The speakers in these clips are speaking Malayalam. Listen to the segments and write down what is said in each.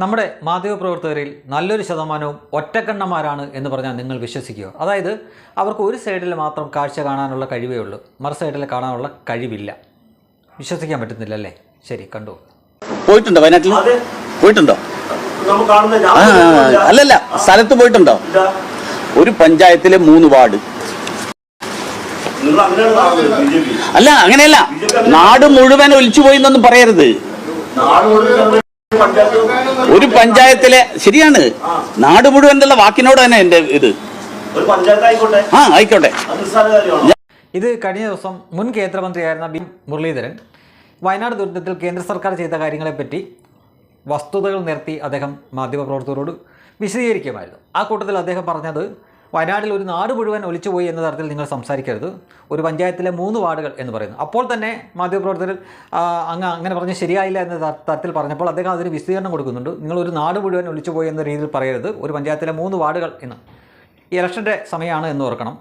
നമ്മുടെ മാധ്യമപ്രവർത്തകരിൽ നല്ലൊരു ശതമാനവും ഒറ്റക്കണ്ണന്മാരാണ് എന്ന് പറഞ്ഞാൽ നിങ്ങൾ വിശ്വസിക്കുക. അതായത് അവർക്ക് ഒരു സൈഡിൽ മാത്രം കാഴ്ച കാണാനുള്ള കഴിവേ ഉള്ളൂ മറു സൈഡിൽ കാണാനുള്ള കഴിവില്ല. വിശ്വസിക്കാൻ പറ്റുന്നില്ല അല്ലേ ശരി കണ്ടു. പോയിട്ടുണ്ടോ വയനാട്ടിൽ? പോയിട്ടുണ്ടോ. അല്ലല്ല സ്ഥലത്ത് പോയിട്ടുണ്ടോ? ഒരു പഞ്ചായത്തിലെ മൂന്ന് വാർഡ്. അല്ല അങ്ങനെയല്ല. നാട് മുഴുവൻ ഒലിച്ചു പോയി എന്നൊന്നും പറയരുത്. നാട് മുഴുവൻ പഞ്ചായത്ത് ഒരു പഞ്ചായത്തിലെ ശരിയാണ്. നാട് മുഴുവൻ എന്നുള്ള വാക്കിനോട് തന്നെ എന്റെ ഇത്. ആ ആയിക്കോട്ടെ. ഇത് കഴിഞ്ഞ ദിവസം മുൻ കേന്ദ്രമന്ത്രിയായിരുന്ന ബി മുരളീധരൻ വയനാട് ദുരന്തത്തിൽ കേന്ദ്ര സർക്കാർ ചെയ്ത കാര്യങ്ങളെപ്പറ്റി വസ്തുതകൾ നിർത്തി അദ്ദേഹം മാധ്യമപ്രവർത്തകരോട് വിശദീകരിക്കുമായിരുന്നു. ആ കൂട്ടത്തിൽ അദ്ദേഹം പറഞ്ഞത് വയനാട്ടിൽ ഒരു നാട് മുഴുവൻ ഒലിച്ചുപോയി എന്ന തരത്തിൽ നിങ്ങൾ സംസാരിക്കരുത്. ഒരു പഞ്ചായത്തിലെ മൂന്ന് വാർഡുകൾ എന്ന് പറയുന്നു. അപ്പോൾ തന്നെ മാധ്യമപ്രവർത്തകർ അങ്ങ് അങ്ങനെ പറഞ്ഞ് ശരിയായില്ല എന്ന തരത്തിൽ പറഞ്ഞപ്പോൾ അദ്ദേഹം അതിന് വിശദീകരണം കൊടുക്കുന്നുണ്ട്. നിങ്ങൾ ഒരു നാട് മുഴുവൻ ഒലിച്ചുപോയി എന്ന രീതിയിൽ പറയരുത്. ഒരു പഞ്ചായത്തിലെ മൂന്ന് വാർഡുകൾ എന്ന്. ഈ ഇലക്ഷന്റെ സമയമാണ് എന്ന് ഓർക്കണം.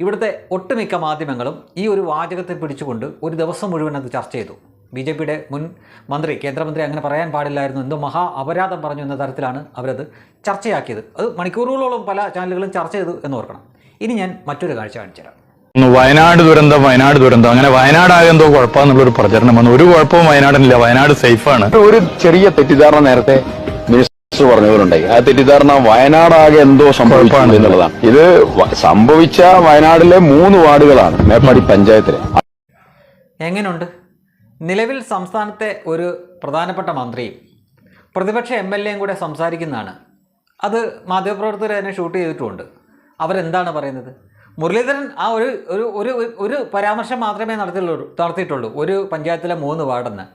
ഇവിടുത്തെ ഒട്ടുമിക്ക മാധ്യമങ്ങളും ഈ ഒരു വാചകത്തെ പിടിച്ചുകൊണ്ട് ഒരു ദിവസം മുഴുവൻ അത് ചർച്ച ചെയ്തു. ബി ജെ പിയുടെ മുൻ മന്ത്രി കേന്ദ്രമന്ത്രി അങ്ങനെ പറയാൻ പാടില്ലായിരുന്നു. എന്തോ മഹാ അപരാധം പറഞ്ഞു എന്ന തരത്തിലാണ് അവരത് ചർച്ചയാക്കിയത്. അത് മണിക്കൂറുകളോളം പല ചാനലുകളും ചർച്ച ചെയ്തു എന്ന് ഓർക്കണം. ഇനി ഞാൻ മറ്റൊരു കാഴ്ച കാണിച്ചു തരാം. ഒന്ന് വയനാട് ദുരന്തം വയനാട് ദുരന്തം. അങ്ങനെ വയനാടാകെ എന്തോ കുഴപ്പമെന്നുള്ളൊരു പ്രചരണം വന്നു. ഒരു കുഴപ്പവും വയനാടിനില്ല. വയനാട് സേഫാണ്. ഒരു ചെറിയ തെറ്റിദ്ധാരണ നേരത്തെ മിനിസ്റ്റർ പറഞ്ഞവരുണ്ടായി. ആ തെറ്റിദ്ധാരണ വയനാടാകെ എന്തോ സംഭവിക്കാണ് എന്നുള്ളതാണ്. ഇത് സംഭവിച്ച വയനാടിലെ മൂന്ന് വാർഡുകളാണ് മേപ്പാടി പഞ്ചായത്തിലെ. എങ്ങനെയുണ്ട് നിലവിൽ സംസ്ഥാനത്തെ ഒരു പ്രധാനപ്പെട്ട മന്ത്രിയും പ്രതിപക്ഷ എം എൽ എയും കൂടെ സംസാരിക്കുന്നതാണ്. അത് മാധ്യമപ്രവർത്തകർ തന്നെ ഷൂട്ട് ചെയ്തിട്ടുമുണ്ട് അവരെന്താണ് പറയുന്നത്? മുരളീധരൻ ആ ഒരു ഒരു ഒരു ഒരു പരാമർശം മാത്രമേ നടത്തിയുള്ളൂ നടത്തിയിട്ടുള്ളൂ. ഒരു പഞ്ചായത്തിലെ മൂന്ന് വാർഡെന്ന്.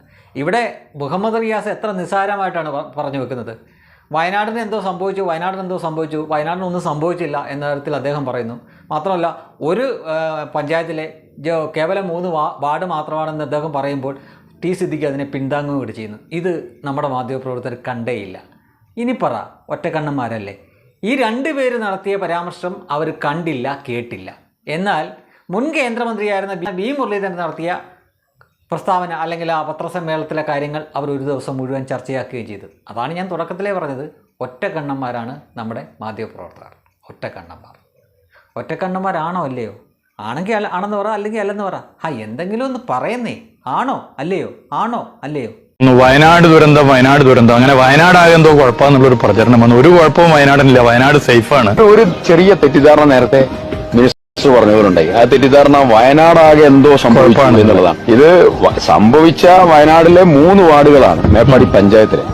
ഇവിടെ മുഹമ്മദ് റിയാസ് എത്ര നിസ്സാരമായിട്ടാണ് പറഞ്ഞു വെക്കുന്നത്? വയനാടിന് എന്തോ സംഭവിച്ചു വയനാടിന് എന്തോ സംഭവിച്ചു വയനാടിനൊന്നും സംഭവിച്ചില്ല എന്ന തരത്തിൽ അദ്ദേഹം പറയുന്നു. മാത്രമല്ല ഒരു പഞ്ചായത്തിലെ കേവലം മൂന്ന് വാർഡ് മാത്രമാണെന്ന് അദ്ദേഹം പറയുമ്പോൾ ടി സിദ്ദിഖ് അതിനെ പിന്താങ്ങുകയും കൂടി ചെയ്യുന്നു. ഇത് നമ്മുടെ മാധ്യമപ്രവർത്തകർ കണ്ടേയില്ല. ഇനി പറ ഒറ്റക്കണ്ണന്മാരല്ലേ? ഈ രണ്ട് പേര് നടത്തിയ പരാമർശം അവർ കണ്ടില്ല കേട്ടില്ല. എന്നാൽ മുൻ കേന്ദ്രമന്ത്രിയായിരുന്ന വി മുരളീധരൻ നടത്തിയ പ്രസ്താവന അല്ലെങ്കിൽ ആ പത്രസമ്മേളനത്തിലെ കാര്യങ്ങൾ അവർ ഒരു ദിവസം മുഴുവൻ ചർച്ചയാക്കുകയും ചെയ്തു. അതാണ് ഞാൻ തുടക്കത്തിലേ പറഞ്ഞത്. ഒറ്റക്കണ്ണന്മാരാണ് നമ്മുടെ മാധ്യമപ്രവർത്തകർ. ഒറ്റക്കണ്ണന്മാർ. ഒറ്റക്കണ്ണന്മാരാണോ അല്ലയോ? ആണെങ്കിൽ അല്ല ആണെന്ന് പറ അല്ലെങ്കിൽ അല്ലെന്ന് പറ. ഹാ എന്തെങ്കിലും ഒന്ന് പറയുന്നേ. ആണോ അല്ലയോ? ആണോ അല്ലയോ? ഒന്ന് വയനാട് ദുരന്തം വയനാട് ദുരന്തം. അങ്ങനെ വയനാടാകെ എന്തോ കുഴപ്പമെന്നുള്ളൊരു പ്രചരണം വന്നു. ഒരു കുഴപ്പവും വയനാടിനില്ല. വയനാട് സേഫാണ്. ഒരു ചെറിയ തെറ്റിദ്ധാരണ നേരത്തെ മിനിസ്റ്റർ പറഞ്ഞവരുണ്ടായി. ആ തെറ്റിദ്ധാരണ വയനാടാകെ എന്തോ സംഭവിച്ചു എന്നുള്ളതാണ്. ഇത് സംഭവിച്ച വയനാടിലെ മൂന്ന് വാർഡുകളാണ് മേപ്പാടി പഞ്ചായത്തിലെ.